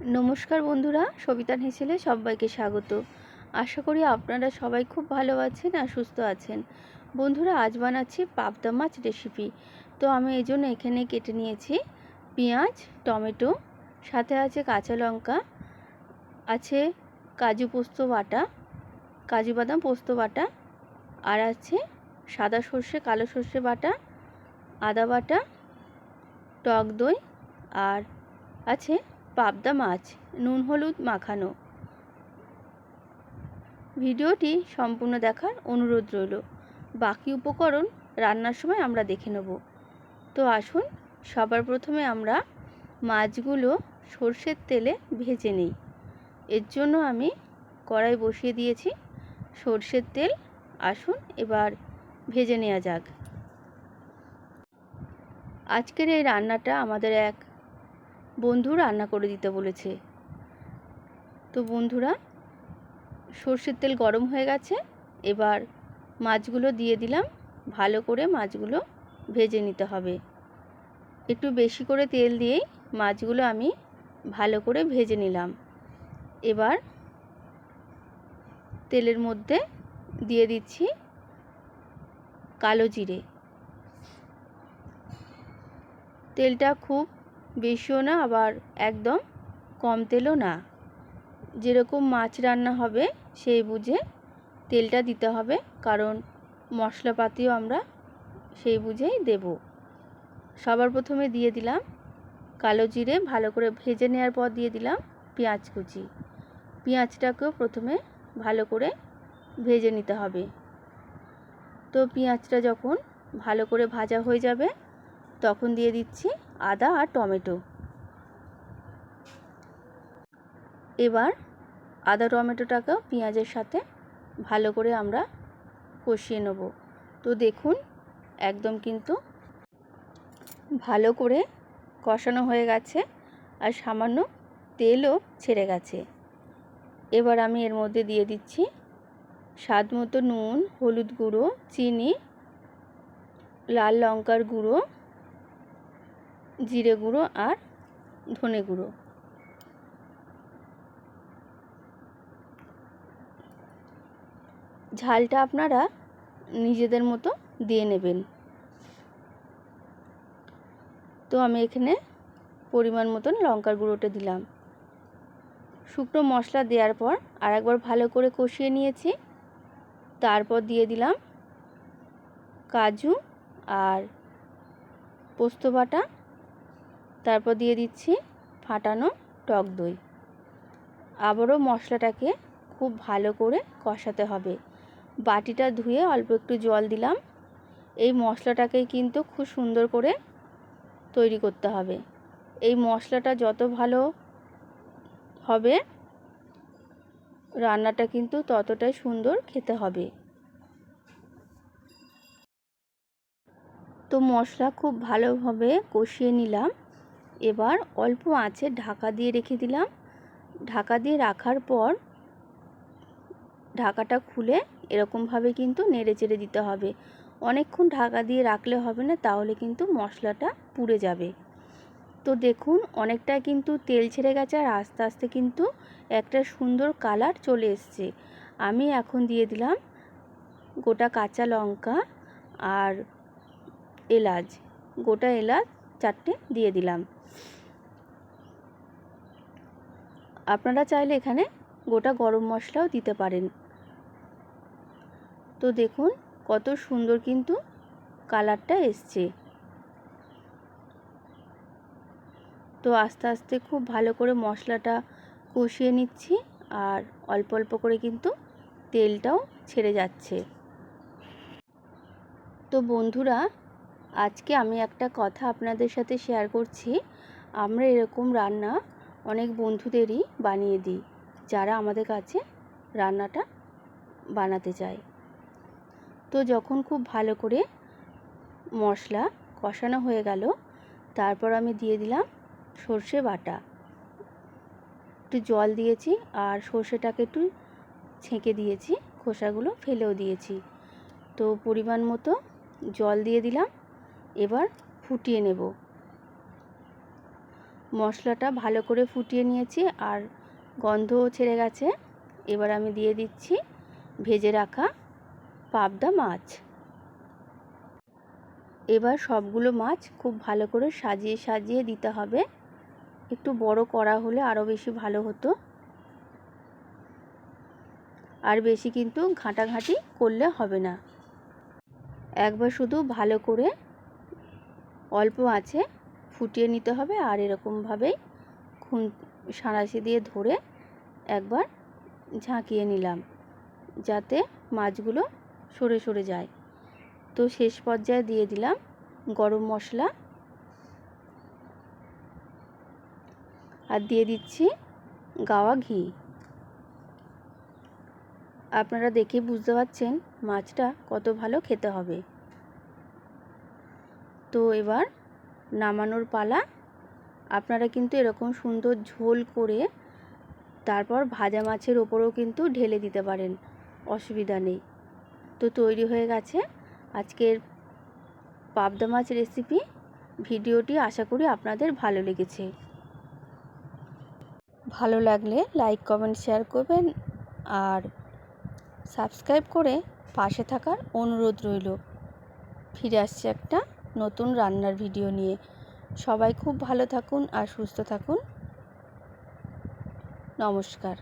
নমস্কার বন্ধুরা, সবিতান হেসেলে সবাইকে স্বাগত। আশা করি আপনারা সবাই খুব ভালো আছেন আর সুস্থ আছেন। বন্ধুরা, আজ বানাচ্ছি পাবদা মাছ রেসিপি তো আমি এই জন্য এখানে কেটে নিয়েছি পেঁয়াজ, টমেটো, সাথে আছে কাঁচা লঙ্কা, আছে কাজু পোস্ত বাটা, কাজু বাদাম পোস্ত বাটা, আর আছে সাদা সর্ষে, কালো সর্ষে বাটা, আদা বাটা, টক দই, আর আছে পাবদা মাছ, নুন হলুদ মাখানো। ভিডিওটি সম্পূর্ণ দেখার অনুরোধ রইল। বাকি উপকরণ রান্নার সময় আমরা দেখে নেব। তো আসুন, সবার প্রথমে আমরা মাছগুলো সর্ষের তেলে ভেজে নিই। এর জন্য আমি কড়াই বসিয়ে দিয়েছি সর্ষের তেল। আসুন, এবার ভেজে নেওয়া যাক। আজকের এই রান্নাটা আমাদের এক বন্ধু রান্না করে দিতে বলেছে। তো বন্ধুরা, সর্ষের তেল গরম হয়ে গেছে। এবার মাছগুলো দিয়ে দিলাম। ভালো করে মাছগুলো ভেজে নিতে হবে। একটু বেশি করে তেল দিয়েই মাছগুলো আমি ভালো করে ভেজে নিলাম। এবার তেলের মধ্যে দিয়ে দিচ্ছি কালো জিরে। তেলটা খুব বেশিও না, আবার একদম কম তেলও না। যেরকম মাছ রান্না হবে, সেই বুঝে তেলটা দিতে হবে, কারণ মশলাপাতিও আমরা সেই বুঝেই দেব। সবার প্রথমে দিয়ে দিলাম কালো জিরে, ভালো করে ভেজে নেওয়ার পর দিয়ে দিলাম পেঁয়াজ কুচি। পেঁয়াজটাকেও প্রথমে ভালো করে ভেজে নিতে হবে। তো পেঁয়াজটা যখন ভালো করে ভাজা হয়ে যাবে তখন দিয়ে দিচ্ছি আদা আর টমেটো। এবার আদা টমেটোটাকেও পেঁয়াজের সাথে ভালো করে আমরা কষিয়ে নেব। তো দেখুন, একদম কিন্তু ভালো করে কষানো হয়ে গেছে আর সামান্য তেলও ছেড়ে গেছে। এবার আমি এর মধ্যে দিয়ে দিচ্ছি স্বাদ মতো নুন, হলুদ গুঁড়ো, চিনি, লাল লঙ্কার গুঁড়ো জিরে গুঁড়ো আর ধনে গুঁড়ো। ঝালটা আপনারা নিজেদের মতো দিয়ে নেবেন। তো আমি এখানে পরিমাণ মতন লঙ্কার গুঁড়োটা দিলাম। শুকনো মশলা দেওয়ার পর আর একবার ভালো করে কষিয়ে নিয়েছি। তারপর দিয়ে দিলাম কাজু আর পোস্ত বাটা তারপর দিয়ে দিচ্ছি ফাটানো টক দই। আবারও মশলাটাকে খুব ভালো করে কষাতে হবে। বাটিটা ধুয়ে অল্প একটু জল দিলাম। এই মশলাটাকেই কিন্তু খুব সুন্দর করে তৈরি করতে হবে। এই মশলাটা যত ভালো হবে, রান্নাটা কিন্তু ততটাই সুন্দর খেতে হবে। তো মশলা খুব ভালোভাবে কষিয়ে নিলাম। এবার অল্প আঁচে ঢাকা দিয়ে রেখে দিলাম। ঢাকা দিয়ে রাখার পর ঢাকাটা খুলে এরকমভাবে কিন্তু নেড়ে চেড়ে দিতে হবে। অনেকক্ষণ ঢাকা দিয়ে রাখলে হবে না, তাহলে কিন্তু মশলাটা পুড়ে যাবে। তো দেখুন, অনেকটা কিন্তু তেল ছেড়ে গেছে আর আস্তে আস্তে কিন্তু একটা সুন্দর কালার চলে এসছে। আমি এখন দিয়ে দিলাম গোটা কাঁচা লঙ্কা আর এলাচ। গোটা এলাচ চারটে দিয়ে দিলাম। আপনারা চাইলে এখানে গোটা গরম মশলাও দিতে পারেন। তো দেখুন কত সুন্দর কিন্তু কালারটা এসছে। তো আস্তে আস্তে খুব ভালো করে মশলাটা কষিয়ে নিচ্ছি আর অল্প অল্প করে কিন্তু তেলটাও ছেড়ে যাচ্ছে। তো বন্ধুরা আজকে আমি একটা কথা আপনাদের সাথে শেয়ার করছি। আমরা এরকম রান্না অনেক বন্ধুদেরই বানিয়ে দিই, যারা আমাদের কাছে রান্নাটা বানাতে চায়। তো যখন খুব ভালো করে মশলা কষানো হয়ে গেল, তারপর আমি দিয়ে দিলাম সর্ষে বাটা। একটু জল দিয়েছি আর সর্ষেটাকে একটু ছেঁকে দিয়েছি, খোসাগুলো ফেলেও দিয়েছি। তো পরিমাণ মতো জল দিয়ে দিলাম। এবার ফুটিয়ে নেব। মশলাটা ভালো করে ফুটিয়ে নিয়েছি আর গন্ধও ছেড়ে গেছে। এবার আমি দিয়ে দিচ্ছি ভেজে রাখা পাবদা মাছ। এবার সবগুলো মাছ খুব ভালো করে সাজিয়ে সাজিয়ে দিতে হবে। একটু বড় করা হলে আরও বেশি ভালো হতো। আর বেশি কিন্তু ঘাঁটাঘাঁটি করলে হবে না। একবার শুধু ভালো করে অল্প আছে, ফুটিয়ে নিতে হবে আর এরকমভাবেই খুন, সাঁড়াশি দিয়ে ধরে একবার ঝাঁকিয়ে নিলাম যাতে মাছগুলো সরে সরে যায়। তো শেষ পর্যায়ে দিয়ে দিলাম গরম মশলা। আর দিয়ে দিচ্ছি গাওয়া ঘি। আপনারা দেখে বুঝতে পারছেন মাছটা কত ভালো খেতে হবে। তো এবার নামানোর পালা। আপনারা কিন্তু এরকম সুন্দর ঝোল করে তারপর ভাজা মাছের ওপরেও কিন্তু ঢেলে দিতে পারেন, অসুবিধা নেই। তো তৈরি হয়ে গেছে আজকের পাবদা মাছ রেসিপি ভিডিওটি আশা করি আপনাদের ভালো লেগেছে। ভালো লাগলে লাইক কমেন্ট শেয়ার করবেন আর সাবস্ক্রাইব করে পাশে থাকার অনুরোধ রইল। ফিরে আসছে একটা নতুন রান্নার ভিডিও নিয়ে। সবাই খুব ভালো থাকুন আর সুস্থ থাকুন। নমস্কার।